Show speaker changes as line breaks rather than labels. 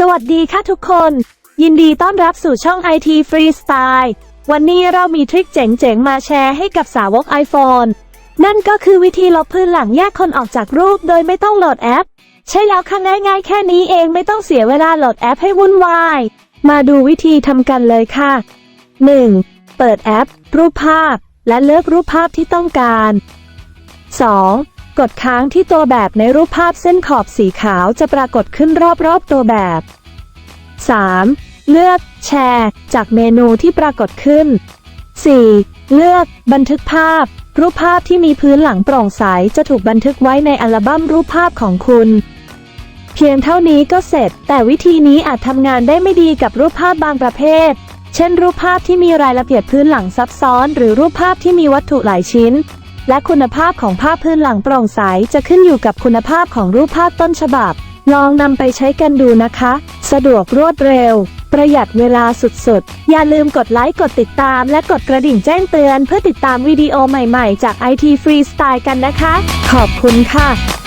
สวัสดีค่ะทุกคน ยินดีต้อนรับสู่ช่อง IT Freestyle วันนี้เรามีทริคเจ๋งๆ มาแชร์ให้กับสาวก iPhone นั่นก็คือวิธีลบพื้นหลังแยกคนออกจากรูปโดยไม่ต้องโหลดแอป ใช่แล้วค่ะง่ายๆ แค่นี้เองไม่ต้องเสียเวลาโหลดแอปให้วุ่นวาย มาดูวิธีทำกันเลยค่ะ 1. เปิดแอป รูปภาพ และเลือกรูปภาพที่ต้องการ 2. กดค้างที่ตัวแบบในรูปภาพเส้นขอบสีขาวจะปรากฏขึ้นรอบๆตัวแบบ 3. เลือกแชร์ จากเมนูที่ปรากฏขึ้น 4. เลือก บันทึกภาพ รูปภาพที่มีพื้นหลังโปร่งใสจะถูกบันทึกไว้ในอัลบั้มรูปภาพของคุณ เพียงเท่านี้ก็เสร็จ แต่วิธีนี้อาจทำงานได้ไม่ดีกับรูปภาพบางประเภท เช่น รูปภาพที่มีรายละเอียดพื้นหลังซับซ้อน หรือรูปภาพที่มีวัตถุหลายชิ้น และคุณภาพของภาพพื้นหลังโปร่งใสจะขึ้นอยู่กับคุณภาพของรูปภาพต้นฉบับ ลองนำไปใช้กันดูนะคะ สะดวกรวดเร็ว ประหยัดเวลาสุดๆ อย่าลืมกดไลค์กดติดตาม และกดกระดิ่งแจ้งเตือน เพื่อติดตามวิดีโอใหม่ๆ จาก IT Freestyle กันนะคะ ขอบคุณค่ะ